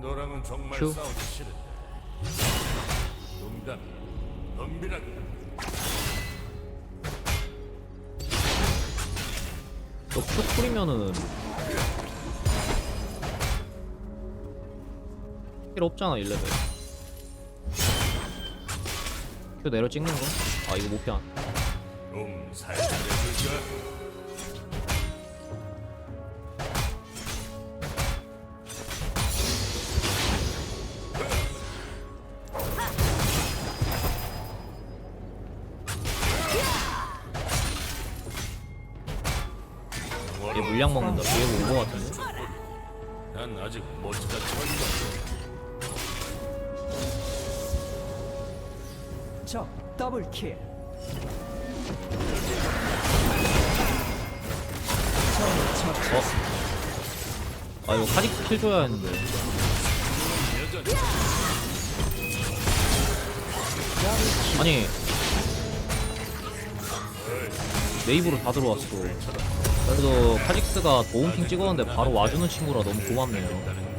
너랑은 정말 큐. 싸우기 싫은데. 농담이 덤비라고. 너큐 뿌리면은 필요 없잖아 1레벨 큐 내려 찍는 거? 아 이거 못 피한 좀 살살 해줄까? 물량 먹는다 얘 온거 같은데? 난 아직 멋지다. 적 더블킬 적을 처치 어? 아 이거 카직스 킬 줘야 했는데 여전히 아니 내 입으로 다 들어왔어 그래도 카직스가 도움핑 찍었는데 바로 와주는 친구라 너무 고맙네요.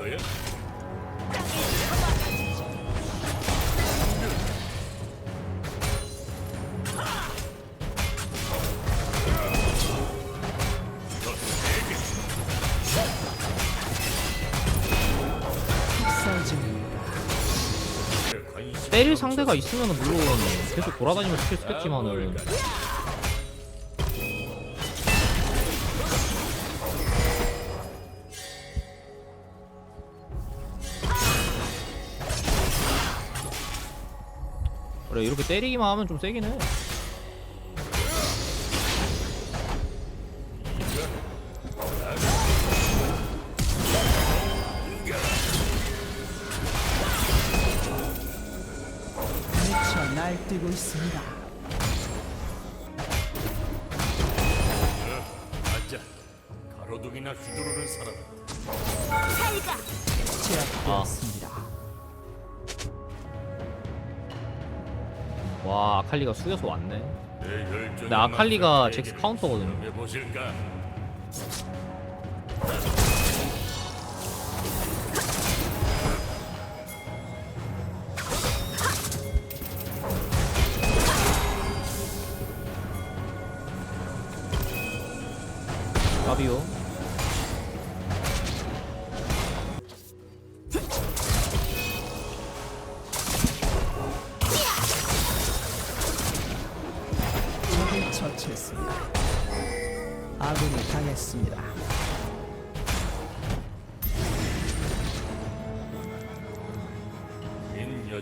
때릴 상대가 있으면 물론 계속 돌아다니면서 킬 쓰겠지만은 그래 이렇게 때리기만 하면 좀 세긴 해 미쳐 날뛰고 있습니다 맞아. 가로등이나 휘두르는 사람. 제압되었습니다 와 아칼리가 숙여서 왔네. 근데 아칼리가 잭스 카운터거든요. 까비오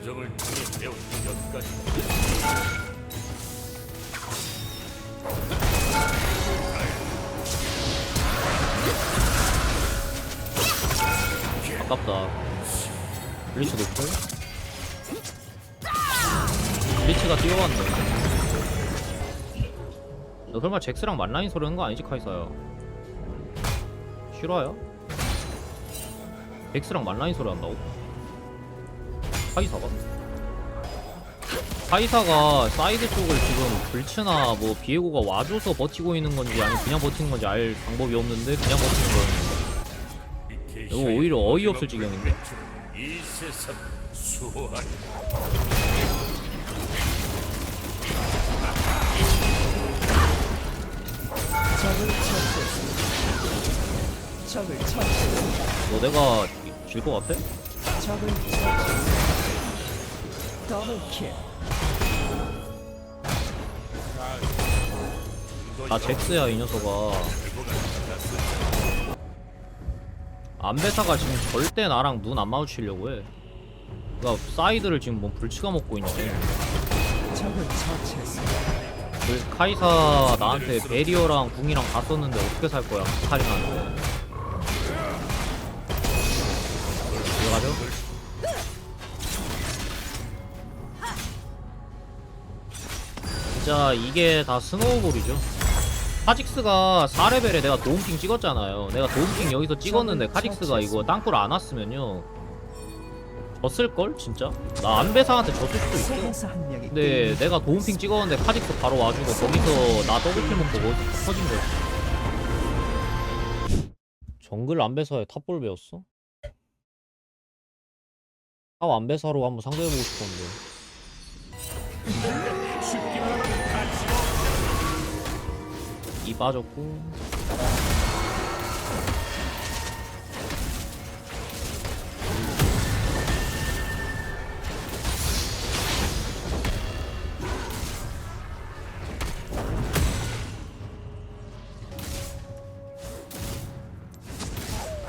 여정을 통해 배운 여기까지. 아깝다 블리츠 높을 블리츠가 뛰어왔네 너 설마 잭스랑 만라인 소리 하는 거 아니지 카이사야 실화야? 잭스랑 만라인 소리 한다고? 카이사가? 카이사가 사이드 쪽을 지금 불츠나 뭐 비에고가 와줘서 버티고 있는 건지 아니면 그냥 버티는 건지 알 방법이 없는데 그냥 버티는 거였는데 이거 오히려 어이없을 지경인데? 너 내가 질 것 같아? 더블킬. 아 잭스야 이 녀석아. 안베사가 지금 절대 나랑 눈 안 마주치려고 해. 그니까 사이드를 지금 뭐 불치가 먹고 적을 처치했습니다 그 카이사 나한테 베리어랑 궁이랑 다 썼는데 어떻게 살 거야? 스타링하는데 들어가죠? 진짜 이게 다 스노우볼이죠. 카직스가 4레벨에 내가 도움핑 찍었잖아요. 내가 도움핑 여기서 찍었는데 카직스가 이거 땅굴 안 왔으면요. 졌을걸 진짜? 나 안배사한테 졌을 수도 있어 근데 내가 도움핑 찍었는데 카직스 바로 와주고 거기서 나 더블킬 먹고 뭐 터진 거지 정글 안배사에 탑볼 배웠어? 사업 안배사로 한번 상대해보고 싶었는데 이 빠졌고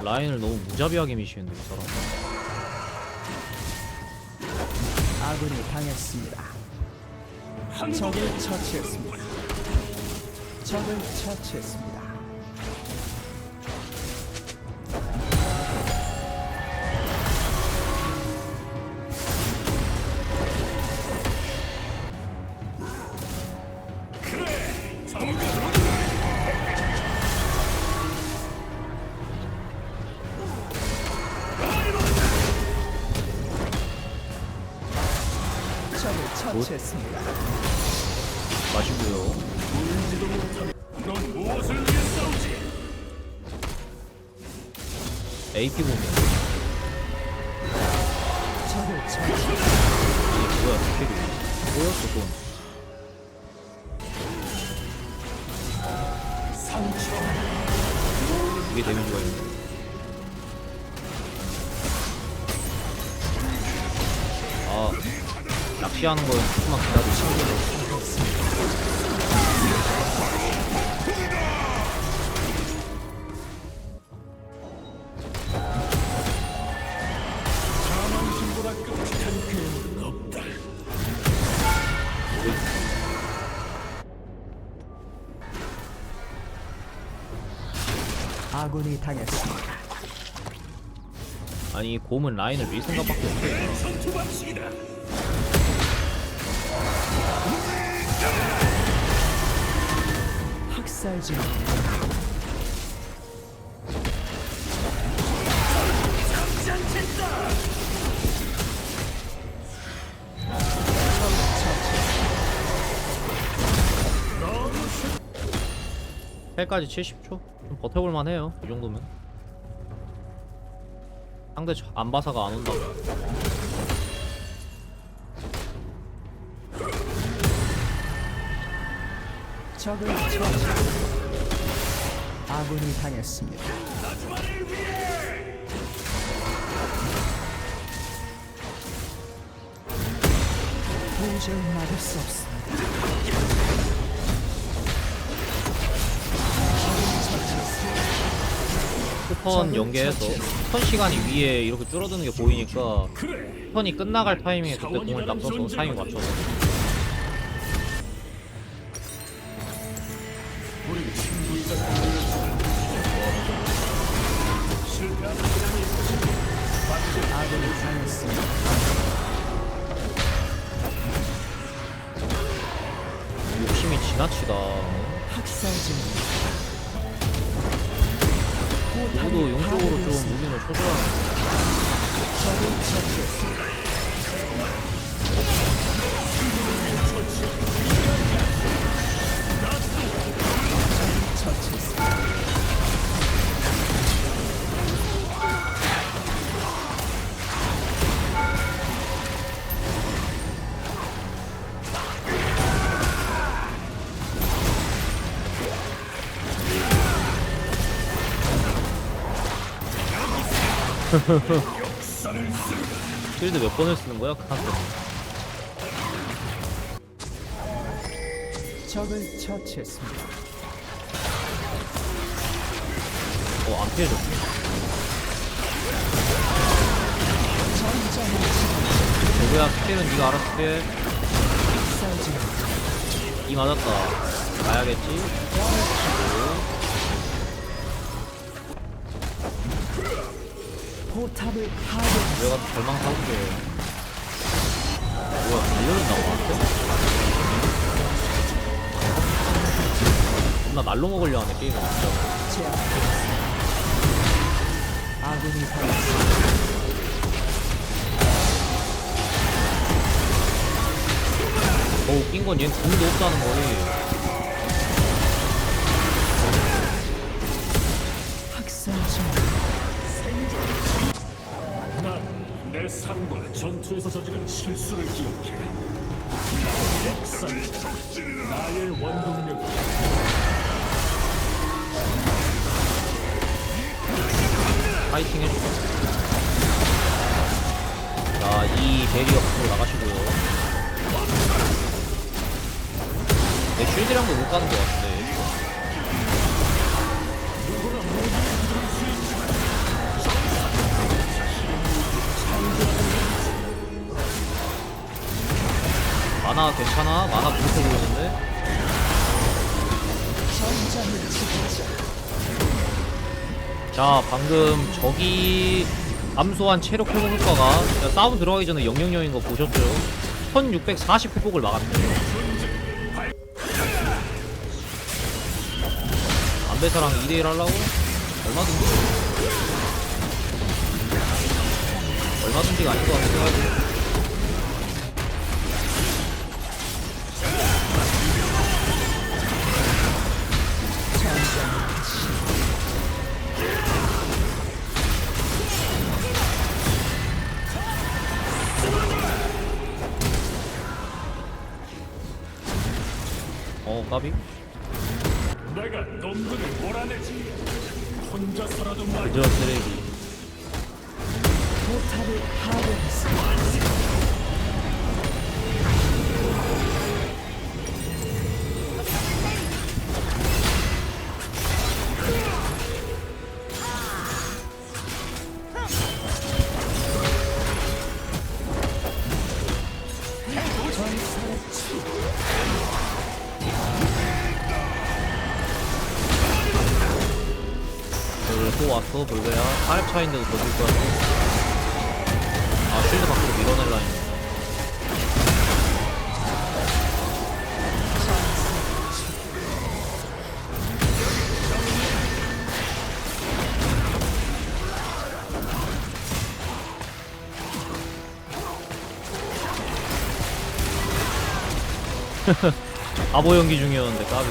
라인을 너무 무자비하게 미시는데 이 사람 아군이 당했습니다. 적을 처치했습니다. 적을 처치했습니다. 처치했습니다. 마시고요? AP 보면. 이게 뭐야 스킬이 뭐였어 돈 이게 데미지가 있네 아 낚시하는 거에 조금만 기다리시고 사망 신보다 끔찍한 괴물은 없다. 아군이 당했습니다. 아니 이 곰은 라인을 밀 생각밖에 없어 전투 방식이다. 헬까지 70초? 좀 버텨볼만 해요 이 정도면. 상대 저- 안바사가 안 온다 적을 처치. 아군이 당했습니다. 도저히 막을 수 없습니다. 스턴 연계해서 스턴 시간이 위에 이렇게 줄어드는 게 보이니까. 스턴이 끝나갈 타이밍에 그때 공을 딱 써서 타이밍 맞춰서 욕심이 지나치다 학살 중. 누구도 용적으로 좀 무빙을 쳐줘야. 처치했습니다. 필드 몇 번을 쓰는 거야? 그 한테 적을 처치했습니다. 어 안 피해줬어 누구야 스킬은 네가 알아서 피해 학살 중. 이 맞았다 가야겠지 포탑을 파괴. 내가 절망 사올게 뭐야 달려준다고 나한테? 존나 날로 먹으려 하네 진짜 제압되었습니다. 아군이 당했습니다. 더 웃긴 건 얘는 돈도 없다는 거니 상부를 전투에서 저지른 실수를 기억해. 나의 역사, 나의 원동력. 파이팅 해주고 자이 베리어 밖으로 나가시고요 내 쉴드량도 못 가는 것 같은데 만화 괜찮아? 만화 부족해 보이는데? 자 방금 저기 암소한 체력 회복 효과가 제가 싸움 들어가기 전에 000인 거 보셨죠? 1640 회복을 막았대요 안배사랑 2대1 하려고? 얼마든지 얼마든지가 아닌 것 같기도 하고 까비? 내가 놈들을 몰아내지. 혼자서라도 말. 그저 쓰레기 포탑을 파괴했습니다. 또 왔어 볼베야. 4렙 차인데도 더줄 거야 아 쉴드 밖으로 밀어낼라 했네 바보 연기 중이었는데 까비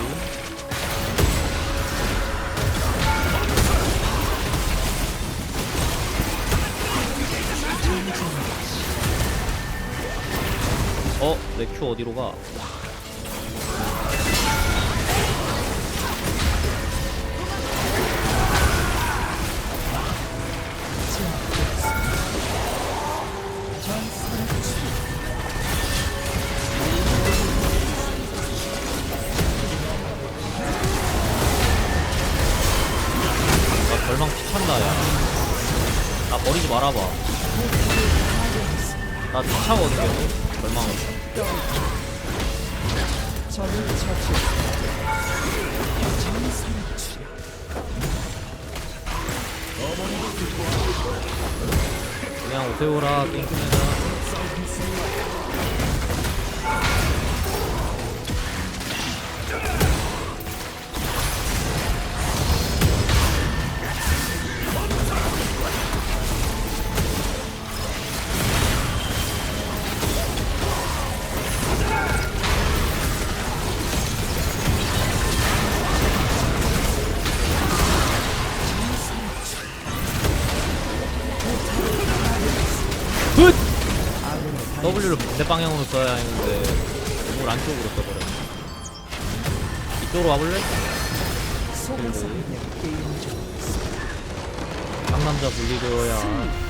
어? 내 큐 어디로 가? 나 절망 피찬다 야나 버리지 말아봐 나 피차거든요 세요라 땡큐맨아 W를 반대 방향으로 써야 했는데 공을 안쪽으로 써버렸네. 이쪽으로 와볼래? 중. 상남자 분리되어야